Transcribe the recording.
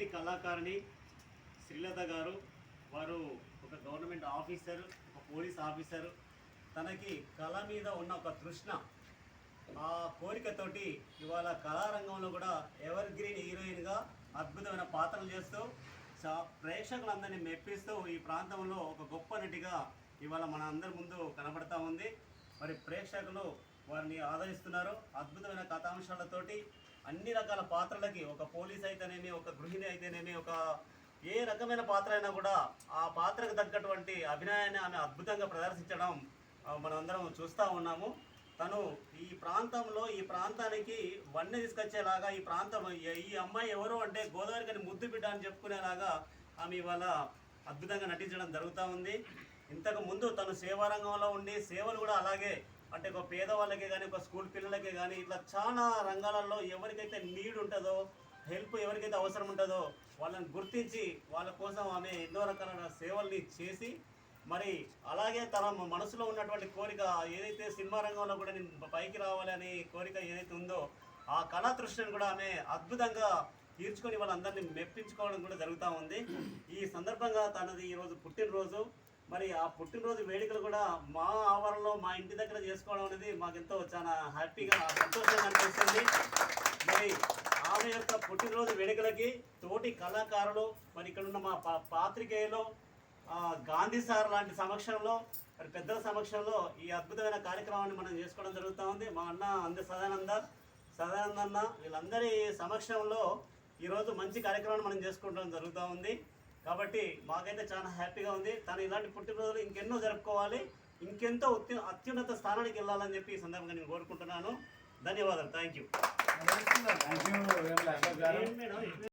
తోటి కళాకారిణి శ్రీలత గారు వారు ఒక గవర్నమెంట్ ఆఫీసర్ ఒక పోలీస్ ఆఫీసర్. తనకి కళ మీద ఉన్న ఒక తృష్ణ ఆ కోరికతోటి ఇవాళ కళారంగంలో కూడా ఎవర్ గ్రీన్ హీరోయిన్గా అద్భుతమైన పాత్రలు చేస్తూ చా ప్రేక్షకులందరినీ మెప్పిస్తూ ఈ ప్రాంతంలో ఒక గొప్ప నటిగా ఇవాళ మన అందరి ముందు కనబడతా ఉంది. మరి ప్రేక్షకులు వారిని ఆదరిస్తున్నారు. అద్భుతమైన కథాంశాలతోటి అన్ని రకాల పాత్రలకి ఒక పోలీస్ అయితేనేమి ఒక గృహిణి అయితేనేమి ఒక ఏ రకమైన పాత్ర అయినా కూడా ఆ పాత్రకు తగ్గటువంటి అభినయాన్ని ఆమె అద్భుతంగా ప్రదర్శించడం మనందరం చూస్తూ ఉన్నాము. తను ఈ ప్రాంతంలో ఈ ప్రాంతానికి వన్నె తీసుకొచ్చేలాగా ఈ ప్రాంతం ఈ- అమ్మాయి ఎవరు అంటే గోదావరి ముద్దు బిడ్డ అని చెప్పుకునేలాగా ఆమె ఇవాళ అద్భుతంగా నటించడం జరుగుతూ ఉంది. ఇంతకు ముందు తను సేవారంగంలో ఉండి సేవలు కూడా అలాగే అంటే ఒక పేదవాళ్ళకి కానీ ఒక స్కూల్ పిల్లలకి కానీ ఇట్లా చాలా రంగాలలో ఎవరికైతే నీడ్ ఉంటుందో హెల్ప్ ఎవరికైతే అవసరం ఉంటుందో వాళ్ళని గుర్తించి వాళ్ళ కోసం ఆమె ఎన్నో రకాల సేవల్ని చేసి మరి అలాగే తన మనసులో ఉన్నటువంటి కోరిక ఏదైతే సినిమా రంగంలో కూడా నేను పైకి రావాలని కోరిక ఏదైతే ఉందో ఆ కళా కూడా ఆమె అద్భుతంగా తీర్చుకొని వాళ్ళందరినీ మెప్పించుకోవడం కూడా జరుగుతూ ఉంది. ఈ సందర్భంగా తనది ఈరోజు పుట్టినరోజు. మరి ఆ పుట్టినరోజు వేడుకలు కూడా మా ఆవరణలో మా ఇంటి దగ్గర చేసుకోవడం అనేది మాకెంతో చాలా హ్యాపీగా సంతోషంగా అనిపిస్తుంది. మరి ఆమె యొక్క పుట్టినరోజు వేడుకలకి తోటి కళాకారులు మరి ఇక్కడ ఉన్న మా పా- పాత్రికేయులు గాంధీ సార్ లాంటి సమక్షంలో మరి పెద్దల సమక్షంలో ఈ అద్భుతమైన కార్యక్రమాన్ని మనం చేసుకోవడం జరుగుతూ ఉంది. మా అన్న అంద సదానంద సదానంద అన్న వీళ్ళందరి సమక్షంలో ఈరోజు మంచి కార్యక్రమాన్ని మనం చేసుకోవడం జరుగుతూ ఉంది. కాబట్టి మాకైతే చాలా హ్యాపీగా ఉంది. తను ఇలాంటి పుట్టినరోజులు ఇంకెన్నో జరుపుకోవాలి. ఇంకెంతో ఉత్తి అత్యున్నత స్థానానికి వెళ్ళాలని చెప్పి ఈ సందర్భంగా నేను కోరుకుంటున్నాను. ధన్యవాదాలు. Thank you